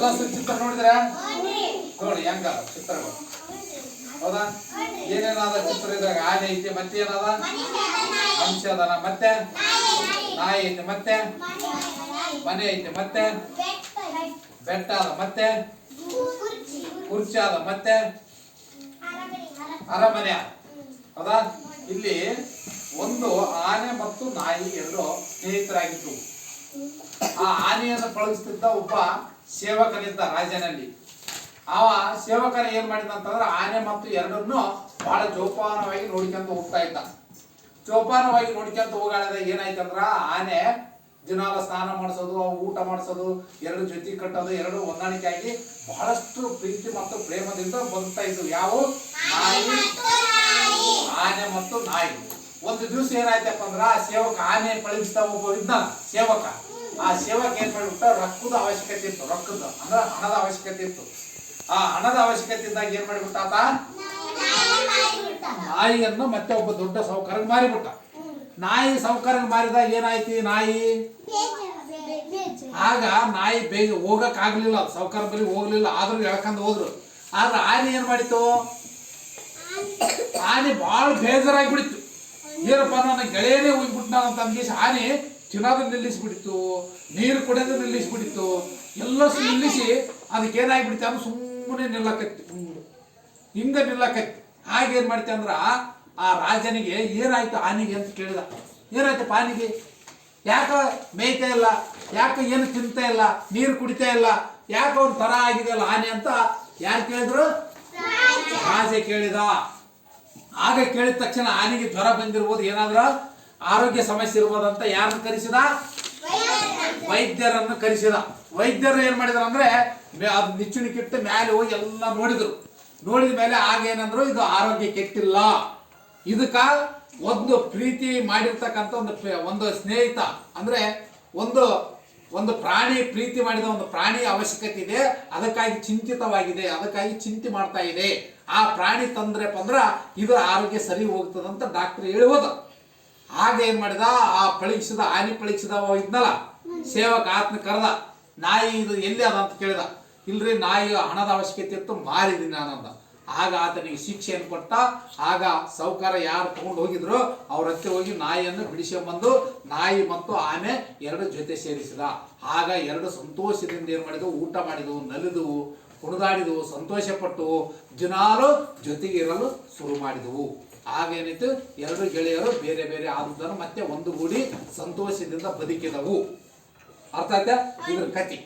ಎಲ್ಲ ಚಿತ್ರ ನೋಡಿದ್ರ? ನೋಡಿ. ಹೆಂಗ ಚಿತ್ರಗಳು. ಹೌದಾ? ಏನೇನಾದ ಚಿತ್ರ ಇದ್ರಾಗ? ಆನೆ ಐತಿ ಮತ್ತೆ ಏನದ? ಮನುಷ್ಯ ಅದಾನ ಮತ್ತೆ? ನಾಯಿ ಐತಿ ಮತ್ತೆ? ಮನೆ ಐತಿ ಮತ್ತೆ? ಬೆಟ್ಟ ಅದ ಮತ್ತೆ? ಕುರ್ಚಿ ಅದ ಮತ್ತೆ? ಅರಮನೆ ಹೌದಾ? ಇಲ್ಲಿ ಒಂದು ಆನೆ ಮತ್ತು ನಾಯಿ ಎರಡು ಸ್ನೇಹಿತರಾಗಿತ್ತು ಆ ಆನೆಯನ್ನು ಕಳಿಸ್ತಿದ್ದ ಒಬ್ಬ ಸೇವಕನಿದ್ದ ರಾಜನಲ್ಲಿ. ಆ ಸೇವಕನ ಏನ್ ಮಾಡಿದ ಅಂತಂದ್ರೆ ಆನೆ ಮತ್ತು ಎರಡನ್ನು ಬಹಳ ಜೋಪಾನವಾಗಿ ನೋಡ್ಕೊಂತ ಹೋಗ್ತಾ ಇದ್ದ. ಜೋಪಾನವಾಗಿ ನೋಡ್ಕೊಂತ ಹೋಗಾಳದ ಏನಾಯ್ತಂದ್ರ ಆನೆ ದಿನಾಲ ಸ್ನಾನ ಮಾಡಿಸೋದು ಊಟ ಮಾಡಿಸೋದು, ಎರಡು ಜೊತೆ ಕಟ್ಟೋದು, ಎರಡು ಹೊಂದಾಣಿಕೆ ಆಗಿ ಬಹಳಷ್ಟು ಪ್ರೀತಿ ಮತ್ತು ಪ್ರೇಮದಿಂದ ಬದುಕ್ತಾ ಇದ್ವು. ಯಾವ? ನಾಯಿ. ಆನೆ ಮತ್ತು ನಾಯಿ. ಒಂದು ದಿವಸ ಏನಾಯ್ತಪ್ಪ ಅಂದ್ರ ಸೇವಕ ಆನೆ ಪಳಗಿಸ್ತಾ ಒಬ್ಬ ಇದ್ದ ಸೇವಕ. ಆ ಸೇವಕ ಏನ್ ಮಾಡ್ಬಿಟ್ಟ? ರೊಕ್ಕದ ಅವಶ್ಯಕತೆ ಇತ್ತು ರೊಕ್ಕದ ಅಂದ್ರ ಹಣದ ಅವಶ್ಯಕತೆ ಇತ್ತು. ಆ ಹಣದ ಅವಶ್ಯಕತೆ ಇದ್ದಾಗ ಏನ್ ಮಾಡಿಬಿಟ್ಟ ಆತ? ನಾಯಿಯನ್ನು ಮತ್ತೆ ಒಬ್ಬ ದೊಡ್ಡ ಸಾಹುಕಾರಗೆ ಮಾರಿಬಿಟ್ಟ. ನಾಯಿ ಸಾಹುಕಾರಗೆ ಮಾರಿದಾಗ ಏನಾಯ್ತಿ ನಾಯಿ? ಆಗ ನಾಯಿ ಬೇಗ ಹೋಗಕ್ ಆಗ್ಲಿಲ್ಲ ಸಾಹುಕಾರ ಬಳಿ ಹೋಗ್ಲಿಲ್ಲ, ಆದ್ರೂ ಎಳ್ಕೊಂಡ್ ಹೋದ್ರು. ಆದ್ರೆ ಆನೆ ಏನ್ ಮಾಡಿತ್ತು? ಆನೆ ಬಹಳ ಬೇಜಾರಾಗಿ ಬಿಡಿತ್ತು ಏನಪ್ಪ ನನ್ನ ಗೆಳೆಯನೇ ಹೋಗ್ಬಿಟ್ಟ ಅಂತ ಅಂದ್ಕೇಸಿ ಆನೆ ತಿನ್ನೋದು ನಿಲ್ಲಿಸ್ಬಿಡಿತು, ನೀರು ಕುಡಿಯೋದು ನಿಲ್ಲಿಸ್ಬಿಡಿತು, ಎಲ್ಲ ನಿಲ್ಲಿಸಿ ಅದಕ್ಕೆ ಏನಾಗ್ಬಿಡ್ತು ಅಂದ್ರೆ ಸುಮ್ಮನೆ ನಿಲ್ಲಕತ್ತಿ ಹಿಂಗ ನಿಲ್ಲಕತ್ತಿ. ಹಾಗೆ ಏನ್ ಅಂದ್ರೆ ಆ ರಾಜನಿಗೆ, ಏನಾಯ್ತು ಆನಿಗೆ ಅಂತ ಕೇಳಿದ. ಏನಾಯ್ತು ಪಾನಿಗೆ ಯಾಕ ಮೇಯ್ತಾ ಇಲ್ಲ? ಯಾಕ ಏನು ತಿಂತಾ ಇಲ್ಲ? ನೀರು ಕುಡಿತಾ ಇಲ್ಲ? ಯಾಕ ಅವ್ನ ತರ ಆಗಿದೆಯಲ್ಲ ಆನೆ ಅಂತ ಯಾರು ಕೇಳಿದ್ರು? ರಾಜ ಕೇಳಿದ. ಆಗ ಕೇಳಿದ ತಕ್ಷಣ ಆನೆಗೆ ಜ್ವರ ಬಂದಿರ್ಬೋದು ಏನಾದ್ರ? ಆರೋಗ್ಯ ಸಮಸ್ಯೆ ಇರ್ಬೋದು ಅಂತ ಯಾರನ್ನ ಕರೆಸಿದ? ವೈದ್ಯರನ್ನು. ಕರೆಸಿದ. ವೈದ್ಯರು ಏನ್ ಮಾಡಿದ್ರು ಅಂದ್ರೆ ಅದು ನಿಚ್ಚುಣಿಕಿಟ್ಟು ಮೇಲೆ ಹೋಗಿ ಎಲ್ಲ ನೋಡಿದ್ರು. ನೋಡಿದ ಮೇಲೆ ಆಗ ಏನಂದ್ರು ಇದು ಆರೋಗ್ಯ ಕೆಟ್ಟಿಲ್ಲ. ಇದಕ್ಕ ಒಂದು ಪ್ರೀತಿ ಮಾಡಿರ್ತಕ್ಕಂಥ ಒಂದು ಒಂದು ಸ್ನೇಹಿತ ಅಂದ್ರೆ ಒಂದು ಒಂದು ಪ್ರಾಣಿ ಪ್ರೀತಿ ಮಾಡಿದ ಒಂದು ಪ್ರಾಣಿ ಅವಶ್ಯಕತೆ ಇದೆ. ಅದಕ್ಕಾಗಿ ಚಿಂತಿತವಾಗಿದೆ ಅದಕ್ಕಾಗಿ ಚಿಂತೆ ಮಾಡ್ತಾ ಇದೆ. ಆ ಪ್ರಾಣಿ ತಂದ್ರೆ ಅಂದ್ರ ಇದರ ಆರೋಗ್ಯ ಸರಿ ಹೋಗ್ತದಂತ ಡಾಕ್ಟರ್ ಹೇಳಿ ಹೋದ. ಆಗ ಏನ್ ಮಾಡಿದ? ಆ ಪಳೀಕ್ಷಿದ ಆನೆ ಅವ ಇದ್ನಲ್ಲ? ಸೇವಕ ಆತ್ನ ಕರೆದ, ನಾಯಿ ಇದು ಎಲ್ಲಿ ಅದ ಅಂತ ಕೇಳಿದ. ಇಲ್ರಿ ನಾಯಿ ಹಣದ ಅವಶ್ಯಕತೆ ಇತ್ತು ಮಾರಿದೀನಿ ನಾನಂದ. ಆಗ ಆತನಿಗೆ ಶಿಕ್ಷೆಯನ್ನು ಕೊಟ್ಟ. ಆಗ ಸಾಹುಕಾರ ಯಾರು ತಗೊಂಡು ಹೋಗಿದ್ರು, ಅವ್ರ ಹತ್ತಿರ ಹೋಗಿ ನಾಯಿಯನ್ನು ಬಿಡಿಸ್ಕೊಂಬಂದು, ನಾಯಿ ಮತ್ತು ಆನೆ ಎರಡು ಜೊತೆ ಸೇರಿಸಿದ. ಆಗ ಎರಡು ಸಂತೋಷದಿಂದ ಏನು ಮಾಡಿದವು? ಊಟ ಮಾಡಿದವು, ನಲಿದವು, ಕುಣಿದಾಡಿದವು, ಸಂತೋಷಪಟ್ಟು ಜೊತೆಗೆ ಇರಲು ಶುರು ಮಾಡಿದವು. ಆಗ ಏನಿತ್ತು ಎರಡು ಗೆಳೆಯರು ಬೇರೆ ಬೇರೆ ಆದುದನ್ನು ಮತ್ತೆ ಒಂದುಗೂಡಿ ಸಂತೋಷದಿಂದ ಬದುಕಿದವು. ಅರ್ಥ ಆಯ್ತಾ? ಇದ್ರ ಕತಿ